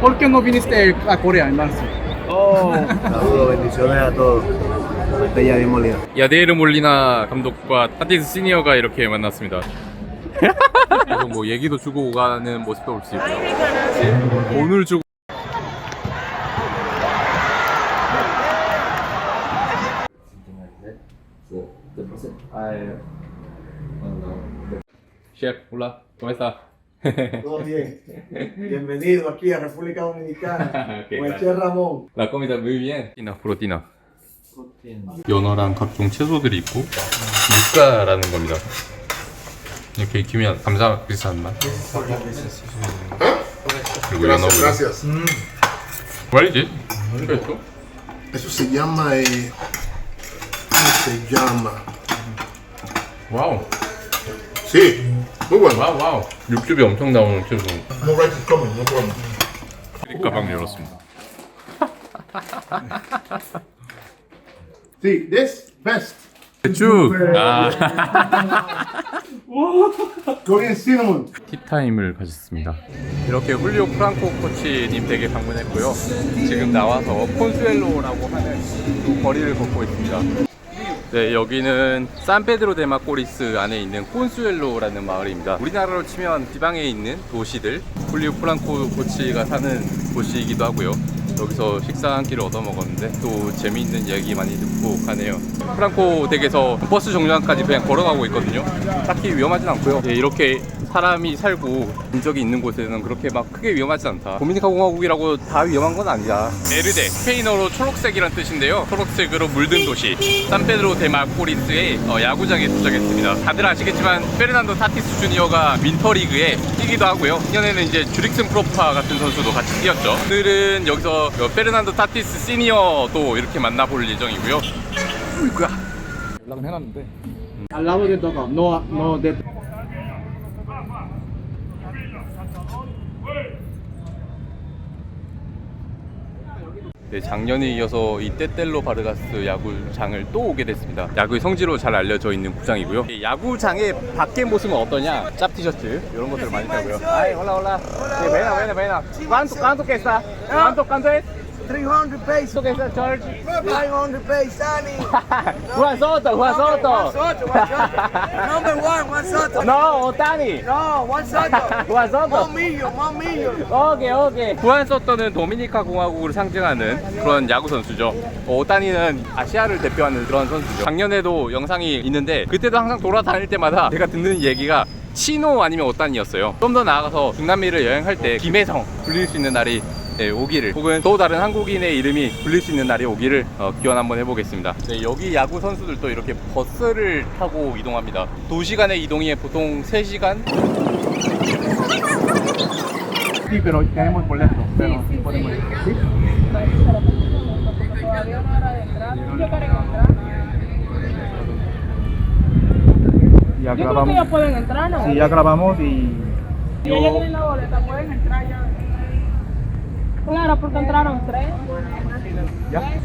¿Por qué no viniste a Corea en marzo? Oh. Saludos, bendiciones a todos. Bella bien molida. 야데르 몰리나 감독과 타티스 시니어가 이렇게 만났습니다. 그래서 뭐 얘기도 주고 오가는 모습도 볼 수 있고요. 오늘 주고 셰프 올라 ¿cómo está? Todo bien. Bienvenido aquí a República Dominicana. Ok, Con el. Chef Ramón. La comida muy bien. 디나 프로티나. 연어랑 각종 채소들이 있고 육가라는 겁니다. 이렇게 익히면 감자 비슷한 맛. 그리고 연어고요. Gracias. 말이지? 그렇죠? Eso se llama. eh, ¿Cómo se llama? 와우, Sí, bueno. 와우, 와우. 육즙이 엄청 나오는 채소. No rice is coming, no problem. 가방 열었습니다. Sí, this best. 쭉. 아, Korean cinnamon. 티타임을 가졌습니다. 이렇게 훌리오 프랑코 코치님 댁에 방문했고요. 지금 나와서 콘수엘로라고 하는 또 거리를 걷고 있습니다. 네, 여기는 산페드로 데마 꼬리스 안에 있는 콘수엘로라는 마을입니다. 우리나라로 치면 지방에 있는 도시들, 훌리오 프랑코 코치가 사는 도시이기도 하고요. 여기서 식사 한 끼를 얻어 먹었는데 또 재미있는 이야기 많이 듣고 가네요. 프랑코 댁에서 버스 정류장까지 그냥 걸어가고 있거든요. 딱히 위험하진 않고요. 예, 이렇게 사람이 살고 인적이 있는 곳에는 그렇게 막 크게 위험하지 않다. 도미니카 공화국이라고 다 위험한 건 아니다. 에르데 스페인어로 초록색이란 뜻인데요. 초록색으로 물든 도시 산페드로 데마 코리스의 어, 야구장에 도착했습니다. 다들 아시겠지만 페르난도 타티스 주니어가 윈터리그에 뛰기도 하고요. 작년에는 이제 주릭슨 프로파 같은 선수도 같이 뛰었죠. 오늘은 여기서 어, 페르난도 타티스 시니어도 이렇게 만나볼 예정이고요. 어이구야. 연락은 해놨는데. No, no de. 네, 작년에 이어서 이 떼텔로 바르가스 야구장을 또 오게 됐습니다. 야구의 성지로 잘 알려져 있는 구장이고요. 이 야구장의 밖의 모습은 어떠냐? 짭 티셔츠 이런 것들을 많이 타고요. 아이, 올라 올라. 네, 베나 베나 베나. ¿Cuánto cuánto que está? ¿Cuánto cuánto es? 300 pesos. ¿Cuánto que está, George? 500 pesos, Dani. Juan Soto, Juan Soto. Soto, Juan Soto. Number one, Juan Soto. No, Otani. No, Juan Soto. Juan Soto. Momillo, momillo. 오케이 오케이 후안 소토는 도미니카 공화국을 상징하는 그런 야구 선수죠 오타니는 아시아를 대표하는 그런 선수죠 작년에도 영상이 있는데 그때도 항상 돌아다닐 때마다 제가 듣는 얘기가 치노 아니면 오타니였어요 좀 더 나아가서 중남미를 여행할 때 김혜성 불릴 수 있는 날이 네, 오기를 혹은 또 다른 한국인의 이름이 불릴 수 있는 날이 오기를 어, 기원 한번 해보겠습니다 네, 여기 야구 선수들도 이렇게 버스를 타고 이동합니다 2시간의 이동이 보통 3시간 Sí, pero tenemos boleto. Pero podemos ir. ¿Sí? Todavía no era de entrar. ¿Qué quieren entrar? Ya grabamos. ya. Sí, ya grabamos y. Si ellos tienen la boleta, pueden entrar ya. Claro, porque entraron tres. Ya.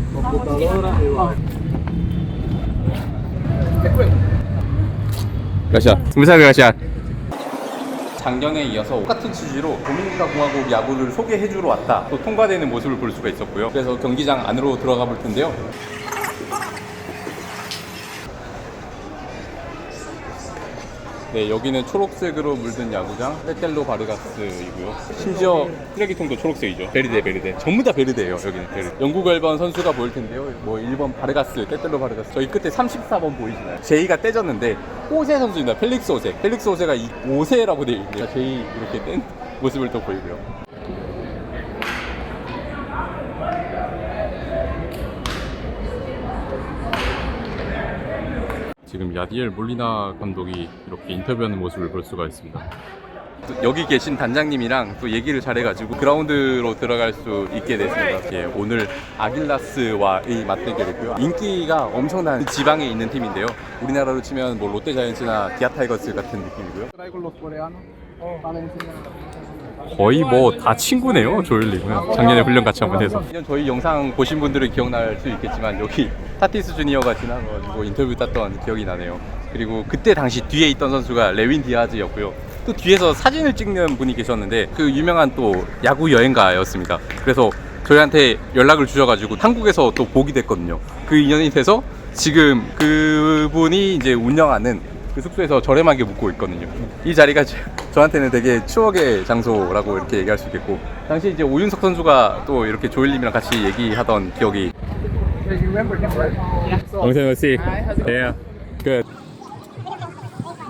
가샤. 무사 가샤. 작년에 이어서 똑같은 취지로 도미니카 공화국 야구를 소개해주러 왔다. 또 통과되는 모습을 볼 수가 있었고요. 그래서 경기장 안으로 들어가 볼 텐데요. 네, 여기는 초록색으로 물든 야구장 페텔로 바르가스이고요. 심지어 쓰레기통도 초록색이죠. 베르데 베르데. 전부 다 베르데예요. 여기는 베르데. 영국 앨범 선수가 보일 텐데요. 뭐 1번 바르가스, 페텔로 바르가스. 저희 끝에 34번 보이시나요? 제이가 떼졌는데 호세 선수입니다. 펠릭스 호세. 펠릭스 호세가 이 5세라고 되어 있네요. 제이 이렇게 뗀 모습을 또 보이고요. 지금 야디엘 몰리나 감독이 이렇게 인터뷰하는 모습을 볼 수가 있습니다. 여기 계신 단장님이랑 또 얘기를 잘해가지고 그라운드로 들어갈 수 있게 됐습니다. 예, 오늘 아길라스와의 맞대결이고요. 인기가 엄청난 지방에 있는 팀인데요. 우리나라로 치면 뭐 롯데자이언츠나 기아 타이거스 같은 느낌이고요. 거의 뭐 다 친구네요 조엘리는 작년에 훈련 같이 한번 해서 저희 영상 보신 분들은 기억날 수 있겠지만 여기 타티스 주니어가 지나가지고 인터뷰 땄던 기억이 나네요 그리고 그때 당시 뒤에 있던 선수가 레윈 디아즈였고요 또 뒤에서 사진을 찍는 분이 계셨는데 그 유명한 또 야구 여행가였습니다. 그래서 저희한테 연락을 주셔가지고 한국에서 또 보게 됐거든요. 그 인연이 돼서 지금 그분이 이제 운영하는 그 숙소에서 저렴하게 묵고 있거든요. 이 자리가 저- 저한테는 되게 추억의 장소라고 이렇게 얘기할 수 있겠고 당시 이제 오윤석 선수가 또 이렇게 조일님이랑 같이 얘기하던 기억이 영상 씨, 네, 그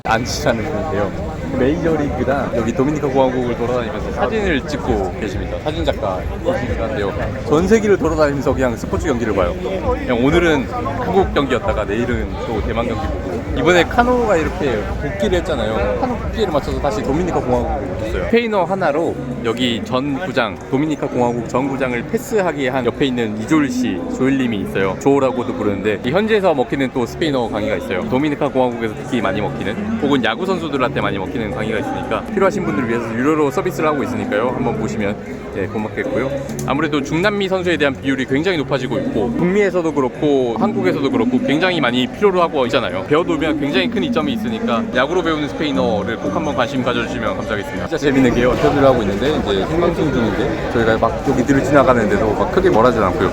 안치라는 분인데요. 메이저리그랑 여기 도미니카 공화국을 돌아다니면서 사진을 찍고 계십니다. 사진 작가이시기도 한데요. 전 세계를 돌아다니면서 그냥 스포츠 경기를 봐요. 그냥 오늘은 한국 경기였다가 내일은 또 대만 경기 보고 이번에 카노가 이렇게 복귀를 했잖아요. 카노 복귀를 맞춰서 다시 도미니카 공화국을 오셨어요. 스페인어 하나로 여기 전 구장, 도미니카 공화국 전 구장을 패스하게 한 옆에 있는 이졸 씨, 조일님이 있어요. 조라고도 부르는데 이 현지에서 먹히는 또 스페인어 강의가 있어요. 도미니카 공화국에서 특히 많이 먹히는 혹은 야구 선수들한테 많이 먹히는 강의가 있으니까 필요하신 분들을 위해서 유료로 서비스를 하고 있으니까요. 한번 보시면 예, 고맙겠고요. 아무래도 중남미 선수에 대한 비율이 굉장히 높아지고 있고 북미에서도 그렇고 한국에서도 그렇고 굉장히 많이 필요로 하고 있잖아요. 배워두면 굉장히 큰 이점이 있으니까 야구로 배우는 스페인어를 꼭 한번 관심 가져주시면 감사하겠습니다. 진짜 재밌는 게요. 인터뷰를 하고 있는데 이제 생방송 중인데 저희가 막 여기 들을 지나가는데도 막 크게 뭐라지 않고요.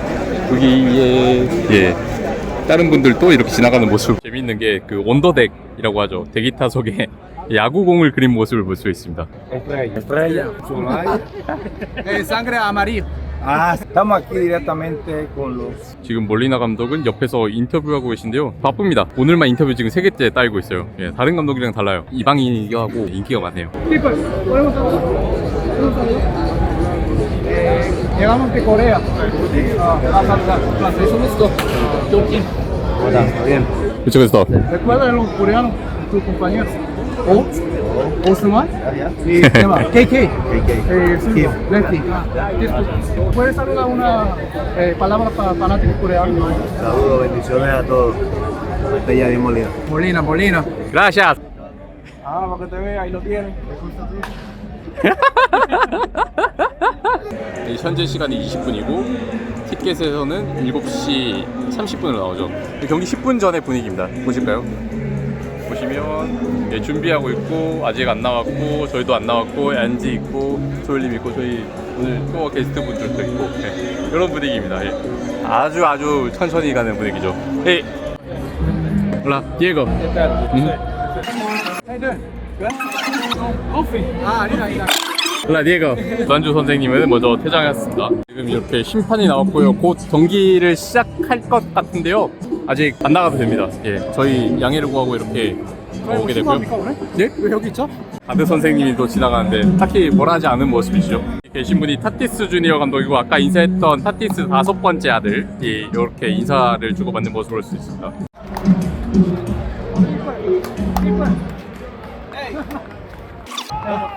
여기에 예. 다른 분들도 이렇게 지나가는 모습 재밌는 게 그 원더덱이라고 하죠 대기 타석에 야구공을 그린 모습을 볼 수 있습니다. Ah, estamos aquí directamente con los 지금 몰리나 감독은 옆에서 인터뷰하고 계신데요 바쁩니다 오늘만 인터뷰 지금 3개째 따이고 있어요 예, 다른 감독이랑 달라요 이방인이하고 인기가 많네요 Chicos, podemos hablar. Podemos hablar. Llegamos de Corea. Ah, a saludar. Francés, un gusto. Yo, Kim. 이쪽에서 ¿Recuerdas de los coreanos, tus compañeros? ¿O? ¿Osman? Y ¿qué más? KK. Eh, Silva, Lefty. Ah. ¿Puedes saludar una eh, palabra para fanáticos coreanos? saludos, bendiciones a todos. Bella de Molina. Molina, Molina. gracias Ah, para que te vea, ahí lo tienes. 이 현재 시간이 20분이고 티켓에서는 7시 30분으로 나오죠 경기 10분 전의 분위기입니다 보실까요? 보시면 예, 준비하고 있고 아직 안 나왔고 저희도 안 나왔고 앤지 있고 조일님 있고 저희 오늘 또 게스트 분들도 있고 예, 이런 분위기입니다 예. 아주 아주 천천히 가는 분위기죠 예. Hola, Diego. 주한주 선생님은 먼저 퇴장했습니다. 지금 이렇게 심판이 나왔고요. 곧 경기를 시작할 것 같은데요. 아직 안 나가도 됩니다. 예, 저희 양해를 구하고 이렇게 나오게 되고요. 네? 왜 여기 있죠? 아드 선생님이 또 지나가는데 딱히 뭐라 하지 않은 모습이시죠. 계신 분이 타티스 주니어 감독이고 아까 인사했던 타티스 다섯 번째 아들 이 이렇게 인사를 주고받는 모습을 볼 수 있습니다.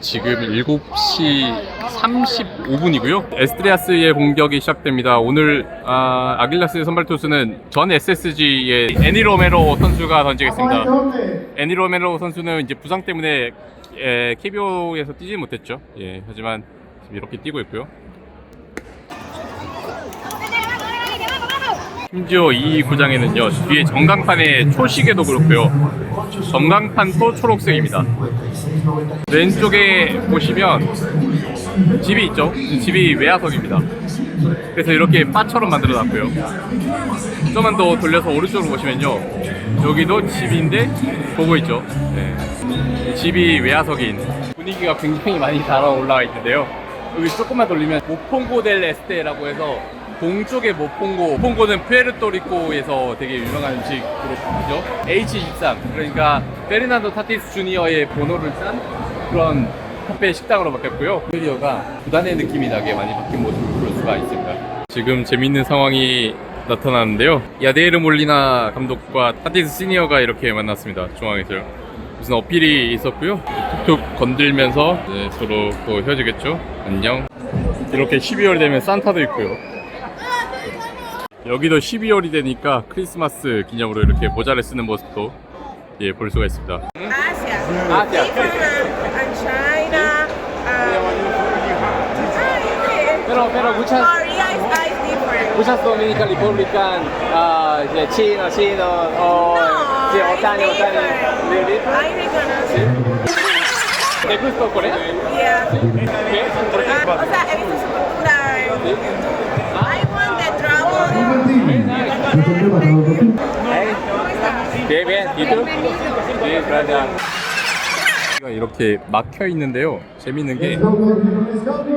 지금 7시 35분이고요. 에스트리아스의 공격이 시작됩니다. 오늘 아, 아길라스의 선발 투수는 전 SSG의 애니 로메로 선수가 던지겠습니다. 애니 로메로 선수는 이제 부상 때문에 에, KBO에서 뛰지 못했죠. 예, 하지만 지금 이렇게 뛰고 있고요. 심지어 이 구장에는요 뒤에 전광판에 초시계도 그렇고요. 전광판도 초록색입니다. 왼쪽에 보시면 집이 있죠? 집이 외야석입니다. 그래서 이렇게 바처럼 만들어 놨고요. 좀만 더 돌려서 오른쪽으로 보시면요 여기도 집인데 보고 있죠? 네. 집이 외야석인 분위기가 굉장히 많이 달아 올라와 있는데요. 여기 조금만 돌리면 모퐁고 델 에스테라고 해서 동쪽의 모퐁고 모퐁고는 푸에르토리코에서 되게 유명한 음식으로 보이죠. H23. 그러니까 페르난도 타티스 주니어의 번호를 짠 그런 카페 식당으로 바뀌었고요. 인테리어가 구단의 느낌이 나게 많이 바뀐 모습을 볼 수가 있습니다. 지금 재밌는 상황이 나타나는데요. 야데르 몰리나 감독과 타티스 시니어가 이렇게 만났습니다. 중앙에서요 무슨 어필이 있었고요. 툭툭 건들면서 서로 또 헤어지겠죠. 안녕. 이렇게 12월 되면 산타도 있고요 여기도 12월이 되니까 크리스마스 기념으로 이렇게 모자를 쓰는 모습도 예, 볼 수가 있습니다. Asia. Asia. Different. And China. Um, Pero, pero muchas, Korea is, is different. muchas Dominican Republican, ah, de chino, chino, o No, sí, it's Otani, Otani. different. I reconoce. ¿Te gustó Corea? Yeah. ¿Qué? Travel. Bien, bien. ¿Y tú? Bien, gracias. 이렇게 막혀 있는데요. 재밌는 게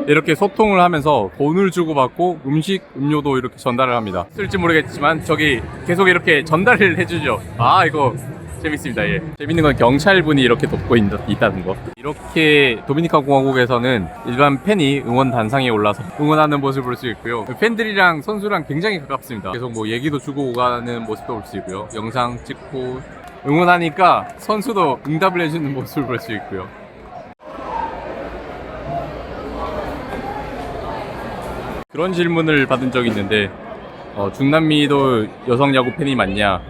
이렇게 소통을 하면서 돈을 주고받고 음식, 음료도 이렇게 전달을 합니다. 쓸지 모르겠지만 저기 계속 이렇게 전달을 해주죠. 아 이거 재밌습니다. 예. 재밌는 건 경찰분이 이렇게 돕고 있, 있다는 거. 이렇게 도미니카 공화국에서는 일반 팬이 응원 단상에 올라서 응원하는 모습을 볼 수 있고요. 팬들이랑 선수랑 굉장히 가깝습니다. 계속 뭐 얘기도 주고 오가는 모습도 볼 수 있고요. 영상 찍고 응원하니까 선수도 응답을 해주는 모습을 볼 수 있고요. 그런 질문을 받은 적이 있는데 어, 중남미도 여성 야구 팬이 많냐?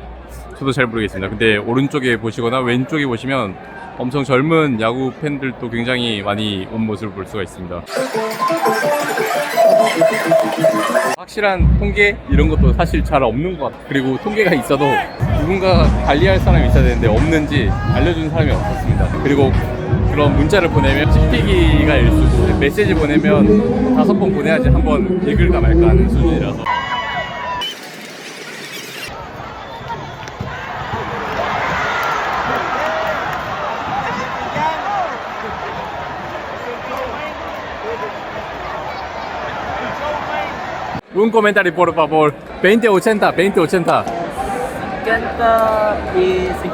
저도 잘 모르겠습니다. 근데 오른쪽에 보시거나 왼쪽에 보시면 엄청 젊은 야구 팬들도 굉장히 많이 온 모습을 볼 수가 있습니다. 확실한 통계 이런 것도 사실 잘 없는 것 같아요. 그리고 통계가 있어도 누군가 관리할 사람이 있어야 되는데 없는지 알려주는 사람이 없었습니다. 그리고 그런 문자를 보내면 씹히기가 일수고 메시지 보내면 다섯 번 보내야지 한 번 읽을까 말까 하는 수준이라서 Un comentario por favor. 2080, 2080. 깬다 이 새끼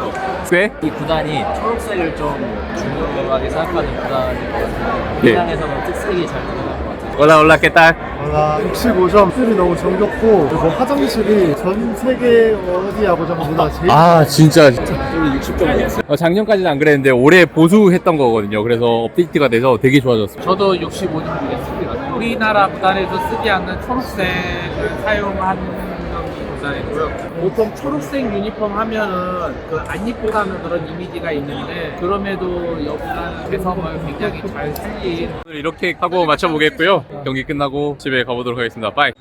꽤? 이 구단이 초록색을 좀 중요하게 생각하는 구단인 것 같아요. 예. 시장에서는 특색이 잘 드러날 것 같아요. Hola, hola, ¿qué tal? 아, 65점 술이 너무 정겹고 그리고 화장실이 전 세계 어디 야구장보다 제일 아 진짜 60점 어, 작년까지는 안 그랬는데 올해 보수했던 거거든요 그래서 업데이트가 돼서 되게 좋아졌어요 저도 65점 주겠습니다. 우리나라 구단에서 쓰지 않는 초록색을 사용하는 구단이고요. 보통 초록색 유니폼 하면은 그 안 입고 가는 그런 이미지가 있는데 그럼에도 여기는 개성을 굉장히 잘 살린 오늘 이렇게 하고 맞춰보겠고요. 경기 끝나고 집에 가보도록 하겠습니다. 빠이